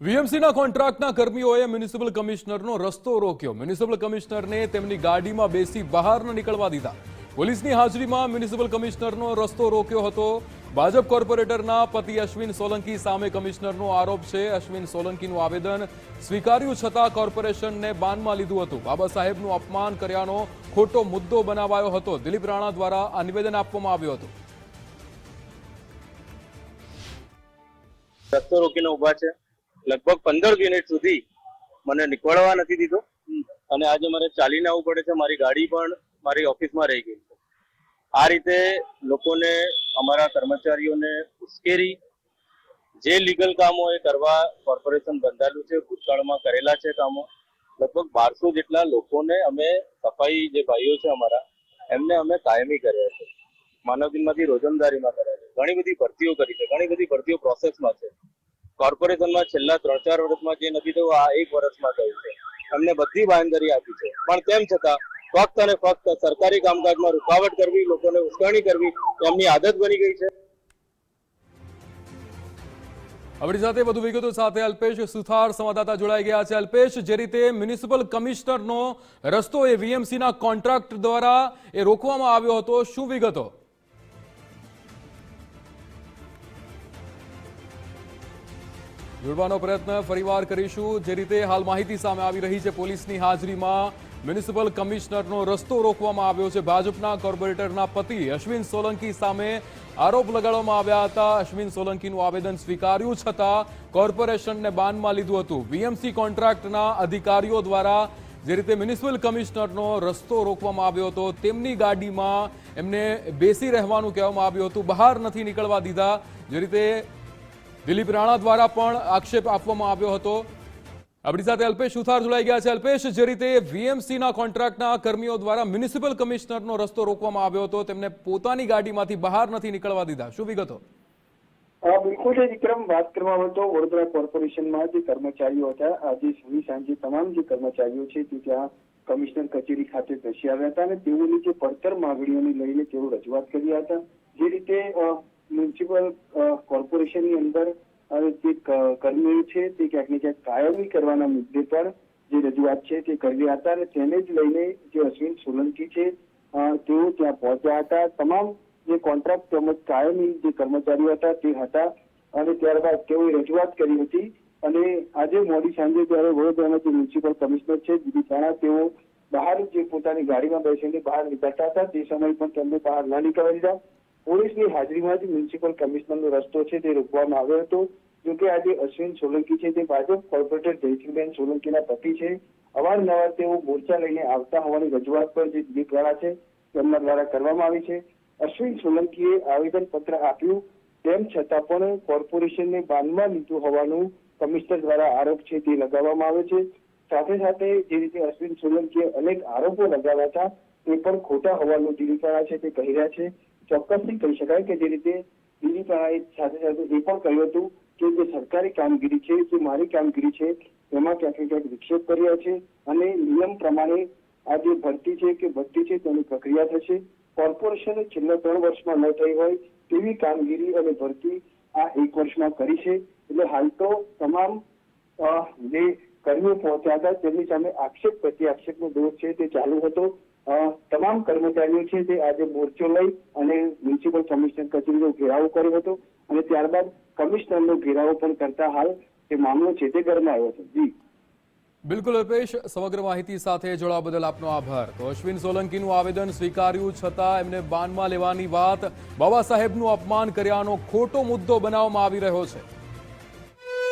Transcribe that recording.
વીએમસીના કોન્ટ્રાક્ટના કર્મીઓએ municipal કમિશનરનો રસ્તો રોક્યો. Municipal કમિશનરને તેમની ગાડીમાં બેસી બહાર નીકળવા દીધા. પોલીસની હાજરીમાં મ્યુનિસિપલ કમિશનરનો રસ્તો રોક્યો હતો. ભાજપ કોર્પોરેટરના પતિ અશ્વિન સોલંકી સામે કમિશનરનો આરોપ છે. અશ્વિન સોલંકીનું આવેદન સ્વીકાર્યું છતાં કોર્પોરેશનને બાનમાં લીધું હતું. બાબા સાહેબનું અપમાન કર્યાનો ખોટો મુદ્દો બનાવાયો હતો. દિલીપ રાણા દ્વારા આ નિવેદન આપવામાં આવ્યું હતું. રસ્તો રોકીને ઊભા છે. લગભગ પંદર મિનિટ સુધી મને નીકળવા નથી દીધો. અને આજે મારે ચાલીને આવવું પડે છે. મારી ગાડી પણ મારી ઓફિસમાં રહી ગઈ છે. આ રીતે લોકોને અમારા કર્મચારીઓને ઉશ્કેરી જે લીગલ કામો એ કરવા કોર્પોરેશન બંધાયેલું છે ભૂતકાળમાં કરેલા છે કામો લગભગ બારસો જેટલા લોકોને અમે સફાઈ જે ભાઈઓ છે અમારા એમને અમે કાયમી કર્યા છે. માનવ દિનમાંથી રોજમદારીમાં કર્યા છે. ઘણી બધી ભરતીઓ કરી છે. ઘણી બધી ભરતીઓ પ્રોસેસમાં છે. કોર્પોરેશનમાં છેલ્લા ત્રણ ચાર વર્ષમાં જે નથી થયું આ એક વર્ષમાં થયું છે અમને બધી બાંધરી આપી છે. પણ તેમ છતાં, ફક્ત અને ફક્ત સરકારી કામકાજમાં રૂકાવટ કરવી, લોકોને ઉશ્કેરણી કરવી, એમની આદત બની ગઈ છે. આપણી સાથે વધુ વિગતો સાથે અલ્પેશ સુથાર સંવાદદાતા જોડાઈ ગયા છે. અલ્પેશ, જે રીતે મ્યુનિસિપલ કમિશનરનો રસ્તો એ વીએમસીના કોન્ટ્રાક્ટ દ્વારા એ રોકવામાં આવ્યો હતો, શું વિગતો? જોડવાનો પ્રયત્ન ફરીવાર કરીશું. જે રીતે હાલ માહિતી સામે આવી રહી છે, પોલીસની હાજરીમાં મ્યુનિસિપલ કમિશનરનો રસ્તો રોકવામાં આવ્યો છે. ભાજપના કોર્પોરેટરના પતિ અશ્વિન સોલંકી સામે આરોપ લગાડવામાં આવ્યા હતા. અશ્વિન સોલંકીનું આવેદન સ્વીકાર્યું છતાં કોર્પોરેશનને બાનમાં લીધું હતું. વીએમસી કોન્ટ્રાક્ટના અધિકારીઓ દ્વારા જે રીતે મ્યુનિસિપલ કમિશનરનો રસ્તો રોકવામાં આવ્યો હતો, તેમની ગાડીમાં એમને બેસી રહેવાનું કહેવામાં આવ્યું હતું. બહાર નથી નીકળવા દીધા. જે રીતે દિલીપ રાણા દ્વારા પણ આક્ષેપ આપવામાં આવ્યો હતો. આપણી સાથે અલ્પેશ સુથાર જોડાઈ ગયા છે. અલ્પેશ, જે રીતે વીએમસીના કોન્ટ્રાક્ટના કર્મીઓ દ્વારા મ્યુનિસિપલ કમિશનરનો રસ્તો રોકવામાં આવ્યો હતો, તેમને પોતાની ગાડીમાંથી બહાર નથી નીકળવા દીધા. શું વિગતો? બિલકુલ જે વિક્રમ, વાત કરવામાં તો વડોદરા કોર્પોરેશનમાં જે કર્મચારીઓ હતા, આજે શનિ સાંજે તમામ જે કર્મચારીઓ છે, તે ત્યાં કમિશનર કચેરી ખાતે દર્શાવ્યા હતા અને તેઓની જે પડતર માંગણીઓને લઈને તેઓ રજૂઆત કર્યા હતા. જે રીતે મ્યુનિસિપલ કોર્પોરેશનની અંદર જે કર્મીઓ છે, તે ક્યાંક ને કાયમી કરવાના મુદ્દે પણ જે રજૂઆત છે તે કરવી હતા અને તેને જ લઈને જે અશ્વિન સોલંકી છે તેઓ ત્યાં પહોંચ્યા હતા. તમામ જે કોન્ટ્રાક્ટ તેમજ કાયમી જે કર્મચારીઓ હતા તે હતા અને ત્યારબાદ તેઓએ રજૂઆત કરી હતી અને આજે મોડી સાંજે જ્યારે વડોદરાના જે મ્યુનિસિપલ કમિશનર છે દિલીપ રાણા તેઓ બહાર જે પોતાની ગાડીમાં બેસીને બહાર નીકળતા હતા, તે સમયે પણ તેમને બહાર ના નીકળવા દીધા પોલીસની હાજરીમાં જ મ્યુનિસિપલ કમિશનરનો રસ્તો છે તે રોકવામાં આવ્યો હતો. જોકે આજે અશ્વિન સોલંકી છે તે ભાજપ કોર્પોરેટર જયસિંહબેન સોલંકીના પતિ છે. અવારનવાર તેઓ મોરચા લઈને આવતા હોવાની રજૂઆત પર જે દિલીપ છે તેમના દ્વારા કરવામાં આવી છે. અશ્વિન સોલંકીએ આવેદન પત્ર આપ્યું, તેમ છતાં પણ કોર્પોરેશનને બાનમાં લીધું હોવાનું કમિશનર દ્વારા આરોપ છે તે લગાવવામાં આવે છે. સાથે સાથે જે રીતે અશ્વિન સોલંકીએ અનેક આરોપો લગાવ્યા હતા, તે પણ ખોટા હોવાનું દિલીપ રાણા છે તે કહી રહ્યા છે. ચોક્કસથી કહી શકાય કે જે રીતે દિલીપ રાણાએ સાથે સાથે એ પણ કહ્યું હતું કે જે સરકારી કામગીરી છે, જે મારી કામગીરી છે, એમાં ક્યાંક ક્યાંક વિક્ષેપ કર્યા છે અને નિયમ પ્રમાણે આ જે ભરતી છે કે ભરતી છે તેની પ્રક્રિયા થશે. કોર્પોરેશને છેલ્લા ત્રણ વર્ષમાં ન થઈ હોય તેવી કામગીરી અને ભરતી આ એક વર્ષમાં કરી છે. એટલે હાલ તો તમામ જે કર્મીઓ પહોંચ્યા હતા તેમની સામે આક્ષેપ પ્રતિ આક્ષેપનો દોર છે તે ચાલુ હતો. તમામ કર્મચારીઓ છે તે આજે મોરચો લઈ અને મ્યુનિસિપલ કમિશનર કચેરીનો ઘેરાવો કર્યો હતો અને ત્યારબાદ કમિશનરનો ઘેરાવો પણ કરતા હાલ તે મામલો છે તે ગરમાયો હતો જી. બિલકુલ અલ્પેશ, સમગ્ર માહિતી સાથે જોડાવા બદલ આપનો આભાર. તો અશ્વિન સોલંકીનું આવેદન સ્વીકાર્યું છતાં એમને બાનમાં લેવાની વાત બાબા સાહેબનું અપમાન કર્યાનો ખોટો મુદ્દો બનાવવામાં આવી રહ્યો છે.